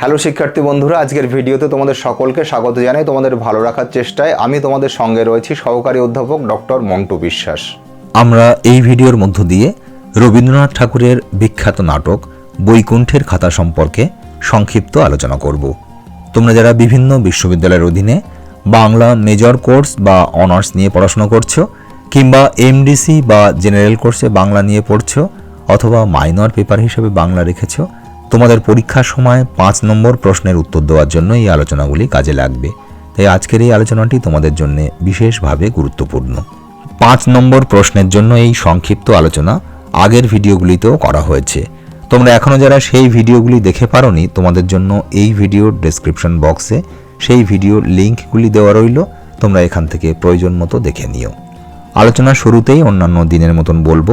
Hello শিক্ষার্থী বন্ধুরা, আজকের ভিডিওতে তোমাদের সকলকে স্বাগত জানাই তোমাদের ভালো রাখার চেষ্টায়। আমি তোমাদের সঙ্গে রয়েছি সহকারী অধ্যাপক ডক্টর মন্টু বিশ্বাস। আমরা এই ভিডিওর মধ্য দিয়ে রবীন্দ্রনাথ ঠাকুরের বিখ্যাত নাটক বৈকুণ্ঠের খাতা সম্পর্কে সংক্ষিপ্ত আলোচনা করব। তোমরা যারা বিভিন্ন বিশ্ববিদ্যালয়ের অধীনে বাংলা মেজর কোর্স বা অনার্স নিয়ে পড়াশোনা করছ, কিংবা এমডিসি বা জেনারেল কোর্সে বাংলা নিয়ে পড়ছো, অথবা মাইনর পেপার হিসেবে বাংলা রেখেছো তোমাদের পরীক্ষার সময় পাঁচ নম্বর প্রশ্নের উত্তর দেওয়ার জন্য এই আলোচনাগুলি কাজে লাগবে। তাই আজকের এই আলোচনাটি তোমাদের জন্য বিশেষভাবে গুরুত্বপূর্ণ। পাঁচ নম্বর প্রশ্নের জন্য এই সংক্ষিপ্ত আলোচনা আগের ভিডিওগুলিতেও করা হয়েছে। তোমরা এখনও যারা সেই ভিডিওগুলি দেখে পারোনি, তোমাদের জন্য এই ভিডিওর ডেসক্রিপশন বক্সে সেই ভিডিওর লিঙ্কগুলি দেওয়া রইল। তোমরা এখান থেকে প্রয়োজন মতো দেখে নিও। আলোচনা শুরুতেই অন্যান্য দিনের মতন বলব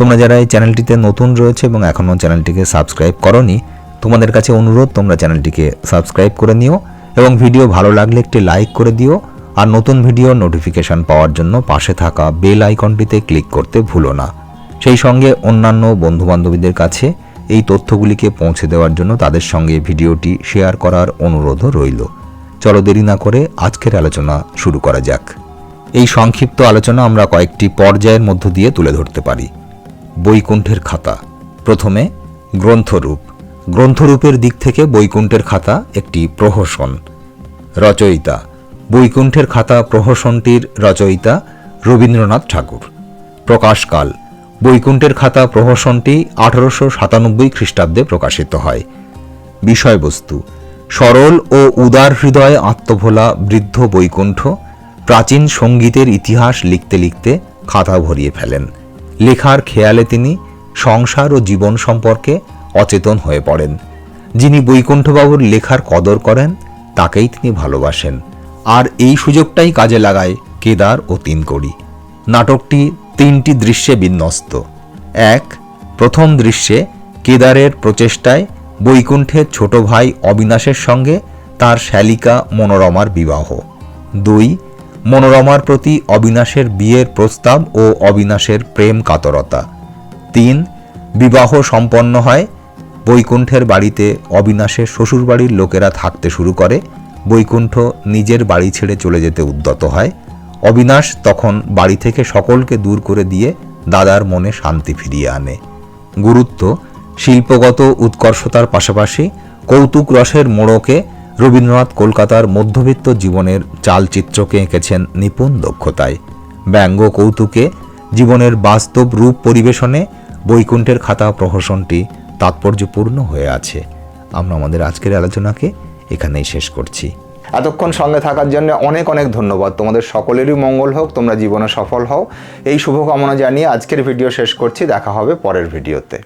তোমরা যারা এই চ্যানেলটিতে নতুন রয়েছে এবং এখনও চ্যানেলটিকে সাবস্ক্রাইব করনি, তোমাদের কাছে অনুরোধ, তোমরা চ্যানেলটিকে সাবস্ক্রাইব করে নিও এবং ভিডিও ভালো লাগলে একটি লাইক করে দিও আর নতুন ভিডিও নোটিফিকেশন পাওয়ার জন্য পাশে থাকা বেল আইকনটিতে ক্লিক করতে ভুলো না। সেই সঙ্গে অন্যান্য বন্ধুবান্ধবীদের কাছে এই তথ্যগুলিকে পৌঁছে দেওয়ার জন্য তাদের সঙ্গে ভিডিওটি শেয়ার করার অনুরোধও রইল। চলো দেরি না করে আজকের আলোচনা শুরু করা যাক। এই সংক্ষিপ্ত আলোচনা আমরা কয়েকটি পর্যায়ের মধ্য দিয়ে তুলে ধরতে পারি। বৈকুণ্ঠের খাতা। প্রথমে গ্রন্থরূপ। গ্রন্থরূপের দিক থেকে বৈকুণ্ঠের খাতা একটি প্রহসন। রচয়িতা। বৈকুণ্ঠের খাতা প্রহসনটির রচয়িতা রবীন্দ্রনাথ ঠাকুর। প্রকাশকাল। বৈকুণ্ঠের খাতা প্রহসনটি আঠারোশো সাতানব্বই খ্রিস্টাব্দে প্রকাশিত হয়। বিষয়বস্তু। সরল ও উদার হৃদয়ে আত্মভোলা বৃদ্ধ বৈকুণ্ঠ প্রাচীন সঙ্গীতের ইতিহাস লিখতে লিখতে খাতা ভরিয়ে ফেলেন। লেখার খেয়ালে তিনি সংসার ও জীবন সম্পর্কে অচেতন হয়ে পড়েন। যিনি বৈকুণ্ঠবাবুর লেখার কদর করেন, তাকেই তিনি ভালোবাসেন। আর এই সুযোগটাই কাজে লাগায় কেদার ও তিনকড়ি। নাটকটি তিনটি দৃশ্যে বিন্যস্ত। এক, প্রথম দৃশ্যে কেদারের প্রচেষ্টায় বৈকুণ্ঠের ছোট ভাই অবিনাশের সঙ্গে তার শ্যালিকা মনোরমার বিবাহ। দুই মনোরমার প্রতি অবিনাশের বিয়ের প্রস্তাব ও অবিনাশের প্রেম কাতরতা। তিন, বিবাহ সম্পন্ন হয়, বৈকুণ্ঠের বাড়িতে অবিনাশের শ্বশুরবাড়ির লোকেরা থাকতে শুরু করে, বৈকুণ্ঠ নিজের বাড়ি ছেড়ে চলে যেতে উদ্যত হয়। অবিনাশ তখন বাড়ি থেকে সকলকে দূর করে দিয়ে দাদার মনে শান্তি ফিরিয়ে আনে। গুরুত্ব, শিল্পগত উৎকর্ষতার পাশাপাশি কৌতুক রসের মোড়কে রবীন্দ্রনাথ কলকাতার মধ্যবিত্ত জীবনের চালচিত্রকে এঁকেছেন নিপুণ দক্ষতায়। ব্যঙ্গ কৌতুকে, জীবনের বাস্তব রূপ পরিবেশনে বৈকুণ্ঠের খাতা প্রহসনটি তাৎপর্যপূর্ণ হয়ে আছে। আমরা আমাদের আজকের আলোচনাকে এখানেই শেষ করছি। এতক্ষণ সঙ্গে থাকার জন্য অনেক অনেক ধন্যবাদ। তোমাদের সকলেরই মঙ্গল হোক, তোমরা জীবনে সফল হও। এই শুভকামনা জানিয়ে আজকের ভিডিও শেষ করছি। দেখা হবে পরের ভিডিওতে।